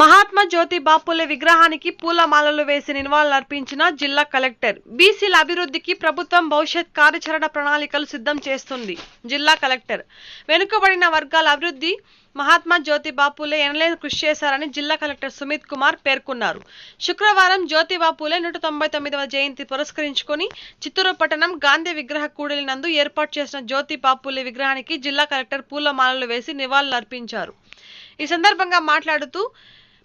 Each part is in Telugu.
మహాత్మా జ్యోతి బాపులే విగ్రహానికి పూలమాలలు వేసి నివాళులర్పించిన జిల్లా కలెక్టర్. బీసీల అభివృద్ధికి ప్రభుత్వం భవిష్యత్ కార్యాచరణ ప్రణాళికలు సిద్ధం చేస్తుంది జిల్లా కలెక్టర్. వెనుకబడిన వర్గాల అభివృద్ధి మహాత్మా జ్యోతి బాపులే ఎనలేని కృషి చేశారని జిల్లా కలెక్టర్ సుమిత్ కుమార్ పేర్కొన్నారు. శుక్రవారం జ్యోతి బాపులే నూట తొంభై తొమ్మిదవ జయంతి పురస్కరించుకొని చిత్తూరు పట్టణం గాంధీ విగ్రహ కూడలినందు ఏర్పాటు చేసిన జ్యోతి బాపులే విగ్రహానికి జిల్లా కలెక్టర్ పూలమాలలు వేసి నివాళులర్పించారు. ఈ సందర్భంగా మాట్లాడుతూ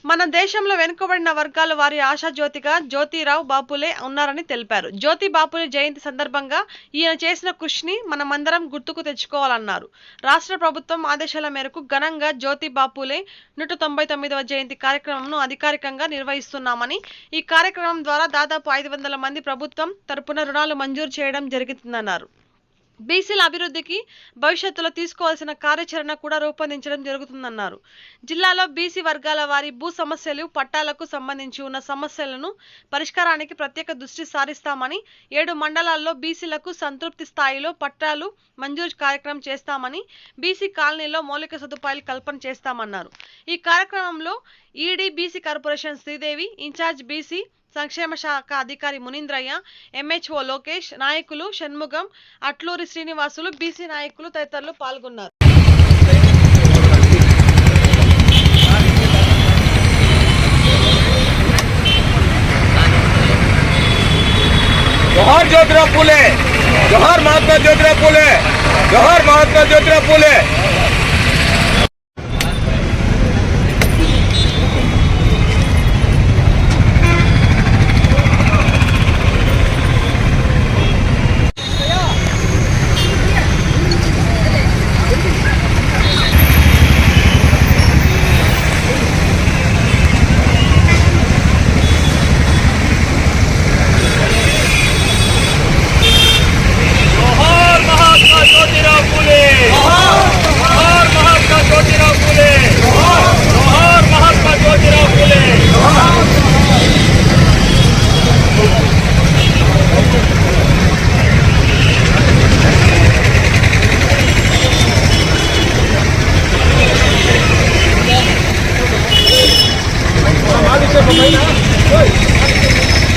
మన దేశంలో వెనుకబడిన వర్గాల వారి ఆశాజ్యోతిగా జ్యోతిరావు బాపులే ఉన్నారని తెలిపారు. జ్యోతి బాపులే జయంతి సందర్భంగా ఈయన చేసిన కృషిని మనమందరం గుర్తుకు తెచ్చుకోవాలన్నారు. రాష్ట్ర ప్రభుత్వం ఆదేశాల మేరకు ఘనంగా జ్యోతి బాపులే నూట తొంభై తొమ్మిదవ జయంతి కార్యక్రమంను అధికారికంగా నిర్వహిస్తున్నామని ఈ కార్యక్రమం ద్వారా దాదాపు ఐదు వందల మంది ప్రభుత్వం తరపున రుణాలు మంజూరు చేయడం జరుగుతుందన్నారు బీసీల అభివృద్ధికి భవిష్యత్తులో తీసుకోవాల్సిన కార్యాచరణ కూడా రూపొందించడం జరుగుతుందన్నారు. జిల్లాలో బీసీ వర్గాల వారి భూ సమస్యలు పట్టాలకు సంబంధించి ఉన్న సమస్యలను పరిష్కారానికి ప్రత్యేక దృష్టి సారిస్తామని ఏడు మండలాల్లో బీసీలకు సంతృప్తి స్థాయిలో పట్టాలు మంజూరు కార్యక్రమం చేస్తామని బీసీ కాలనీలో మౌలిక సదుపాయాలు కల్పన చేస్తామన్నారు. ఈ కార్యక్రమంలో ED BC corporation Sridevi in-charge BC సంక్షేమ శాఖ అధికారి మునీంద్రయ్య ఎంహెచ్ఓ లోకేష్ నాయకులు షణ్ముఖం అట్లూరి శ్రీనివాసులు బీసీ నాయకులు తదితరులు పాల్గొన్నారు. జోహార్ జ్యోతిరావు పూలే జోహర్ మహాత్మా జ్యోతిరావు పూలే జోహర్ మహాత్మా జ్యోతిరావు పూలే.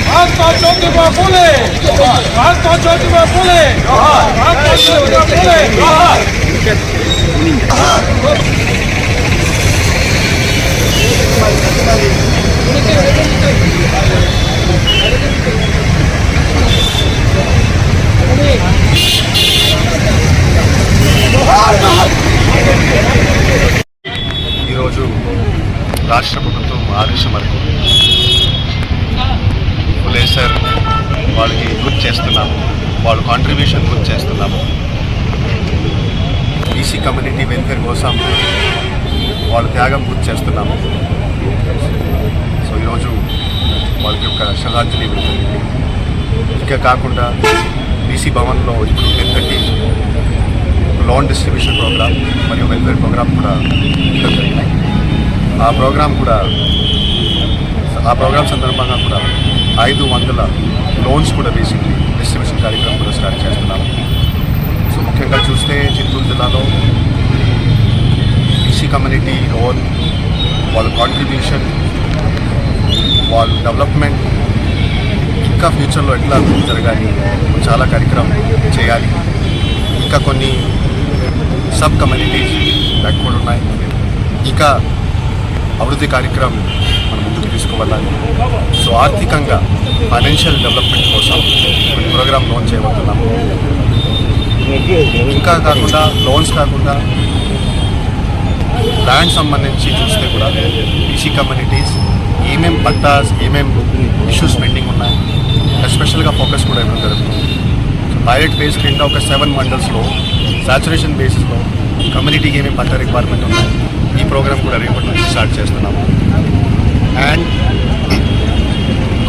ভারত পাঁচজন দিবা বলে ভারত পাঁচজন দিবা বলে ভারত বলে రాష్ట్ర ప్రభుత్వం ఆదేశం వరకు ఫులే వాళ్ళకి గుర్తు చేస్తున్నాము. వాళ్ళ కాంట్రిబ్యూషన్ గుర్తు చేస్తున్నాము. బీసీ కమ్యూనిటీ వెల్ఫేర్ కోసం వాళ్ళ త్యాగం గుర్తు చేస్తున్నాము. సో ఈరోజు వాళ్ళకి ఒక శ్రద్ధాంజలి ఇంకా కాకుండా బీసీ భవన్లో ఇప్పుడు టెన్ లోన్ డిస్ట్రిబ్యూషన్ ప్రోగ్రామ్ మరియు వెల్ఫేర్ ప్రోగ్రామ్ కూడా ఆ ప్రోగ్రామ్ కూడా ఆ ప్రోగ్రామ్ సందర్భంగా కూడా ఐదు వందల లోన్స్ కూడా బేసిక్లీ డిస్ట్రిబ్యూషన్ కార్యక్రమం కూడా స్టార్ట్ చేస్తున్నాము సో ముఖ్యంగా చూస్తే చిత్తూరు జిల్లాలో బీసీ కమ్యూనిటీ రోల్ వాళ్ళ కాంట్రిబ్యూషన్ వాళ్ళ డెవలప్మెంట్ ఇంకా ఫ్యూచర్లో ఎట్లా జరగాలి చాలా కార్యక్రమం చేయాలి. ఇంకా కొన్ని సబ్ కమ్యూనిటీస్ కూడా ఉన్నాయి. ఇంకా అభివృద్ధి కార్యక్రమం మనం ముందుకు సో ఆర్థికంగా ఫైనాన్షియల్ డెవలప్మెంట్ కోసం కొన్ని ప్రోగ్రామ్ లోన్ చేయబోతున్నాము ఇంకా కాకుండా లోన్స్ కాకుండా ల్యాండ్ సంబంధించి చూస్తే కూడా బీసీ కమ్యూనిటీస్ ఏమేం పట్టాస్ ఏమేం ఇష్యూస్ పెండింగ్ ఉన్నాయి ఎస్పెషల్గా ఫోకస్ కూడా ఇవ్వడం జరుగుతుంది. పైలట్ బేస్ కింద ఒక సెవెన్ మండల్స్లో సాచురేషన్ బేసిస్లో కమ్యూనిటీకి ఏమేమి పట్ట రిక్వైర్మెంట్ ఉన్నాయి ఈ ప్రోగ్రామ్ కూడా రేపటి నుంచి స్టార్ట్ చేస్తున్నాము. And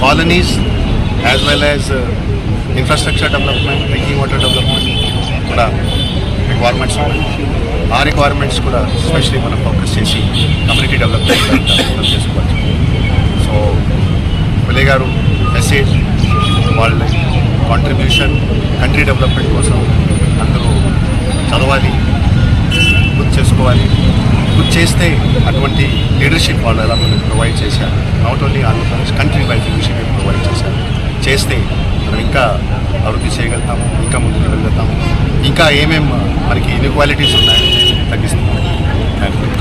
colonies as well as infrastructure development drinking water development కూడా రిక్వైర్మెంట్స్ ఉన్నాయి. ఆ రిక్వైర్మెంట్స్ కూడా స్పెషలీ మనం ఫోకస్ చేసి కమ్యూనిటీ డెవలప్మెంట్ చేసుకోవచ్చు సో పిల్లే గారు మెసేజ్ వాళ్ళ కాంట్రిబ్యూషన్ కంట్రీ డెవలప్మెంట్ కోసం అందరూ చదవాలి గుర్తు చేసుకోవాలి. గుర్తు చేస్తే అటువంటి లీడర్షిప్ వాళ్ళు ఎలా మనకు ప్రొవైడ్ చేశారు? Not only Andhra Pradesh countrywide leadership provide చేశారు. చేస్తే మనం ఇంకా అభివృద్ధి చేయగలుగుతాము ఇంకా ముందుకు వెళ్ళగలుగుతాము. ఇంకా ఏమేమి మనకి ఇన్ఈక్వాలిటీస్ ఉన్నాయో తగ్గిస్తున్నాము. Thank you